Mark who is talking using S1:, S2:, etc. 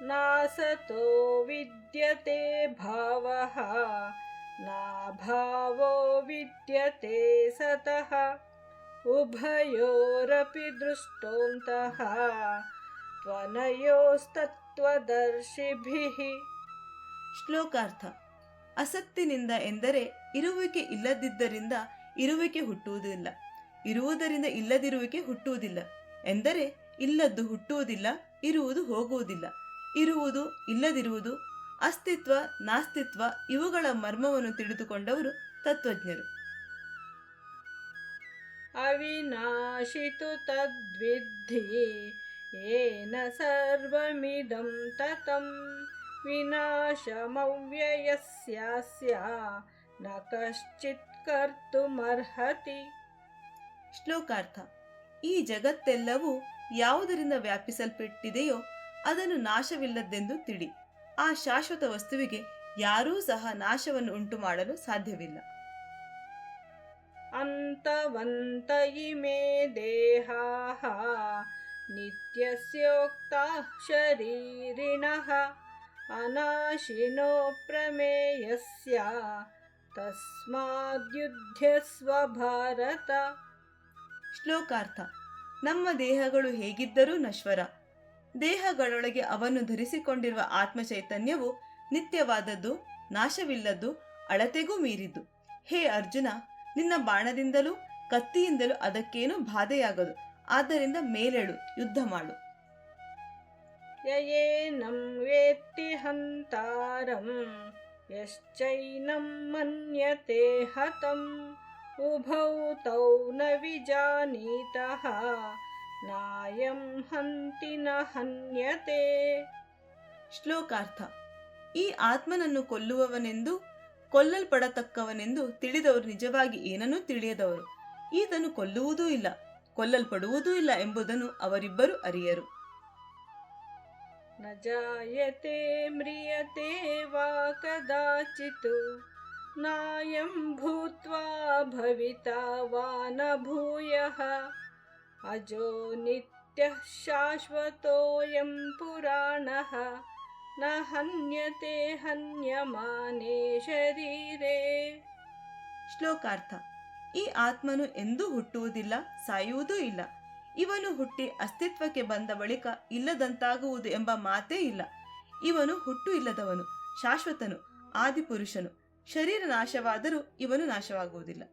S1: नासतो विद्यते भावः नाभावो विद्यते सतः उभयोरपि दृष्टोऽन्तः त्वनयोस्तत्त्वदर्शिभिः
S2: ಶ್ಲೋಕಾರ್ಥ ಅಸತ್ತಿನಿಂದ ಎಂದರೆ ಇರುವಿಕೆ ಇಲ್ಲದಿದ್ದರಿಂದ ಇರುವಿಕೆ ಹುಟ್ಟುವುದಿಲ್ಲ ಇರುವುದರಿಂದ ಇಲ್ಲದಿರುವಿಕೆ ಹುಟ್ಟುವುದಿಲ್ಲ ಎಂದರೆ ಇಲ್ಲದ್ದು ಹುಟ್ಟುವುದಿಲ್ಲ ಇರುವುದು ಹೋಗುವುದಿಲ್ಲ ಇರುವುದು ಇಲ್ಲದಿರುವುದು ಅಸ್ತಿತ್ವ ನಾಸ್ತಿತ್ವ ಇವುಗಳ ಮರ್ಮವನ್ನು ತಿಳಿದುಕೊಂಡವರು ತತ್ವಜ್ಞರು.
S1: ಅವಿನಾಶಿತು ತದ್ವಿಧಿ ಏನ ಸರ್ವಮಿದಂ ತತಂ ವಿನಾಶಮವ್ಯಯಸ್ಯಾಸ್ಯ ನ ಕಶ್ಚಿತ್ ಕರ್ತುಮರ್ಹತಿ.
S2: ಶ್ಲೋಕಾರ್ಥ ಈ ಜಗತ್ತೆಲ್ಲವೂ ಯಾವುದರಿಂದ ವ್ಯಾಪಿಸಲ್ಪಟ್ಟಿದೆಯೋ ಅದನ್ನು ನಾಶವಿಲ್ಲದ್ದೆಂದು ತಿಳಿ. ಆ ಶಾಶ್ವತ ವಸ್ತುವಿಗೆ ಯಾರೂ ಸಹ ನಾಶವನ್ನು ಉಂಟು ಮಾಡಲು ಸಾಧ್ಯವಿಲ್ಲ.
S1: ಅಂತವಂತ ಇಮೇ ದೇಹಾಃ ನಿತ್ಯಸ್ಯೋಕ್ತಾ ಶರೀರಿಣಃ ಅನಾಶಿನೋ ಪ್ರಮೇಯಸ್ಯ ತಸ್ಮಾದ್ಯುಧ್ಯಸ್ವ ಸ್ವಭಾರತ
S2: ಶ್ಲೋಕಾರ್ಥ ನಮ್ಮ ದೇಹಗಳು ಹೇಗಿದ್ದರೂ ನಶ್ವರ. ದೇಹಗಳೊಳಗೆ ಅವನು ಧರಿಸಿಕೊಂಡಿರುವ ಆತ್ಮಚೈತನ್ಯವು ನಿತ್ಯವಾದದ್ದು, ನಾಶವಿಲ್ಲದ್ದು, ಅಳತೆಗೂ ಮೀರಿದ್ದು. ಹೇ ಅರ್ಜುನ, ನಿನ್ನ ಬಾಣದಿಂದಲೂ ಕತ್ತಿಯಿಂದಲೂ ಅದಕ್ಕೇನು ಬಾಧೆಯಾಗದು. ಆದ್ದರಿಂದ ಮೇಲೆಳು, ಯುದ್ಧ ಮಾಡು.
S1: ಯಯೇನಂ ವೇತ್ತಿ ಹಂತಾರಂ ಯಶ್ಚೈನಂ ಮನ್ಯತೆ ಹತಂ ಉಭೌ ತೌ ನ ವಿಜಾನೀತಃ ನಾಯಂ ಹಂತಿನ ಹನ್ಯತೆ.
S2: ಶ್ಲೋಕಾರ್ಥ. ಈ ಆತ್ಮನನ್ನು ಕೊಲ್ಲುವವನೆಂದು, ಕೊಲ್ಲಲ್ಪಡತಕ್ಕವನೆಂದು ತಿಳಿದವರು ನಿಜವಾಗಿ ಏನನ್ನೂ ತಿಳಿಯದವರು. ಈತನು ಕೊಲ್ಲುವುದೂ ಇಲ್ಲ, ಕೊಲ್ಲಲ್ಪಡುವುದೂ ಇಲ್ಲ ಎಂಬುದನ್ನು ಅವರಿಬ್ಬರು ಅರಿಯರು.
S1: ನಜಾಯತೆ ಮ್ರಿಯತೆ ವಾ ನಾಯಂ ಭೂತ್ವಾ ಭವಿತಾ ವಾ ಭೂಯಃ अजो नित्यः शाश्वतोऽयं पुराणः न हन्यते हन्यमाने शरीरे
S2: ಶ್ಲೋಕಾರ್ಥ ಈ ಆತ್ಮನು ಎಂದೂ ಹುಟ್ಟುವುದಿಲ್ಲ ಸಾಯುವುದೂ ಇಲ್ಲ ಇವನು ಹುಟ್ಟಿ ಅಸ್ತಿತ್ವಕ್ಕೆ ಬಂದ ಬಳಿಕ ಇಲ್ಲದಂತಾಗುವುದು ಎಂಬ ಮಾತೇ ಇಲ್ಲ ಇವನು ಹುಟ್ಟು ಇಲ್ಲದವನು ಶಾಶ್ವತನು ಆದಿಪುರುಷನು ಶರೀರ ನಾಶವಾದರೂ ಇವನು ನಾಶವಾಗುವುದಿಲ್ಲ